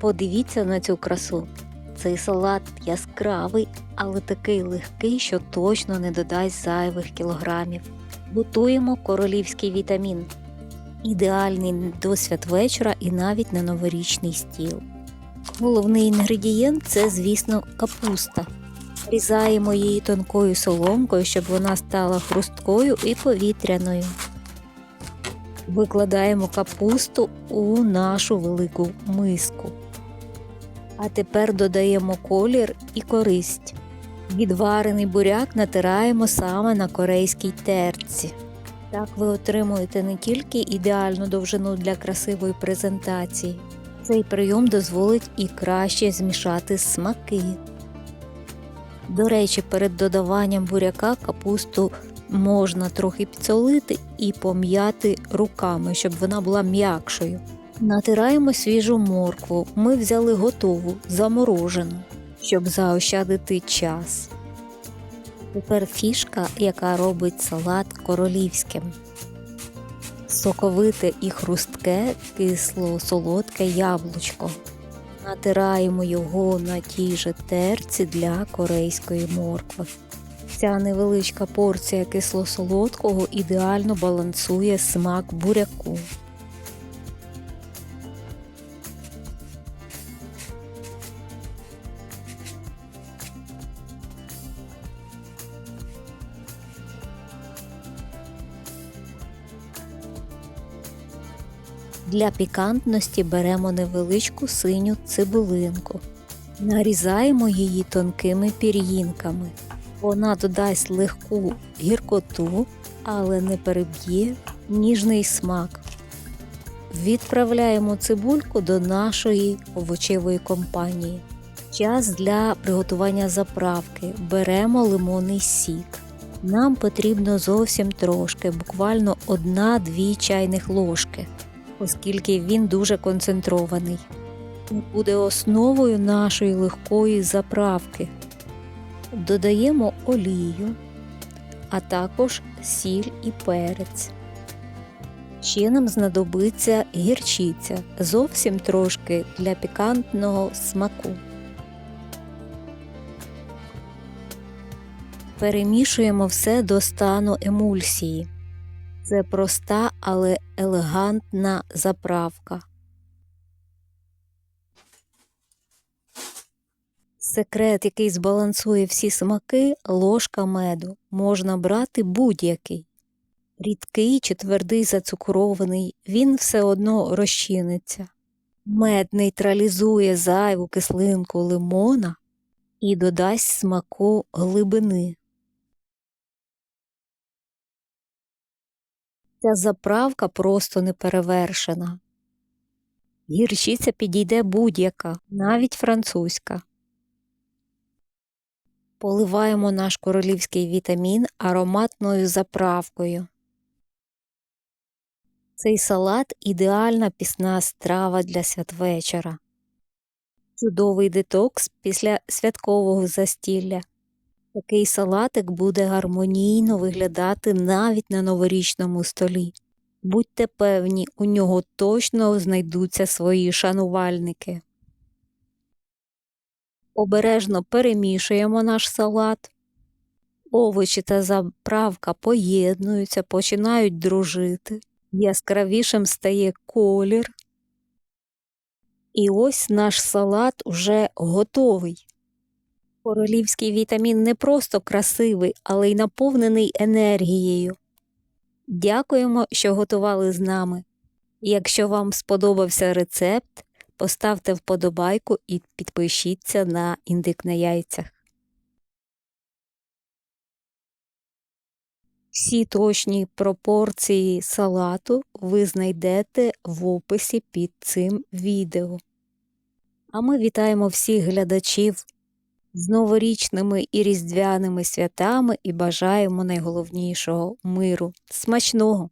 Подивіться на цю красу. Цей салат яскравий, але такий легкий, що точно не додасть зайвих кілограмів. Готуємо королівський вітамін. Ідеальний до святвечора і навіть на новорічний стіл. Головний інгредієнт це, звісно, капуста. Різаємо її тонкою соломкою, щоб вона стала хрусткою і повітряною. Викладаємо капусту у нашу велику миску. А тепер додаємо колір і користь. Відварений буряк натираємо саме на корейській терці. Так ви отримуєте не тільки ідеальну довжину для красивої презентації, цей прийом дозволить і краще змішати смаки. До речі, перед додаванням буряка капусту можна трохи підсолити і пом'яти руками, щоб вона була м'якшою. Натираємо свіжу моркву. Ми взяли готову, заморожену, щоб заощадити час. Тепер фішка, яка робить салат королівським. Соковите і хрустке кисло солодке яблучко. Натираємо його на тій же терці для корейської моркви. Ця невеличка порція кисло-солодкого ідеально балансує смак буряку. Для пікантності беремо невеличку синю цибулинку. Нарізаємо її тонкими пір'їнками. Вона додасть легку гіркоту, але не переб'є ніжний смак. Відправляємо цибульку до нашої овочевої компанії. Час для приготування заправки. Беремо лимонний сік. Нам потрібно зовсім трошки, буквально 1-2 чайних ложки, оскільки він дуже концентрований. Буде основою нашої легкої заправки. Додаємо олію, а також сіль і перець. Ще нам знадобиться гірчиця, зовсім трошки для пікантного смаку. Перемішуємо все до стану емульсії. Це проста, але елегантна заправка. Секрет, який збалансує всі смаки, ложка меду. Можна брати будь-який. Рідкий чи твердий зацукрований, він все одно розчиниться. Мед нейтралізує зайву кислинку лимона і додасть смаку глибини. Ця заправка просто неперевершена. Гірчиця підійде будь-яка, навіть французька. Поливаємо наш королівський вітамін ароматною заправкою. Цей салат ідеальна пісна страва для святвечора. Чудовий детокс після святкового застілля. Такий салатик буде гармонійно виглядати навіть на новорічному столі. Будьте певні, у нього точно знайдуться свої шанувальники. Обережно перемішуємо наш салат. Овочі та заправка поєднуються, починають дружити. Яскравішим стає колір. І ось наш салат уже готовий. Королівський вітамін не просто красивий, але й наповнений енергією. Дякуємо, що готували з нами. Якщо вам сподобався рецепт, поставте вподобайку і підпишіться на індик на яйцях. Всі точні пропорції салату ви знайдете в описі під цим відео. А ми вітаємо всіх глядачів з новорічними і різдвяними святами і бажаємо найголовнішого миру. Смачного!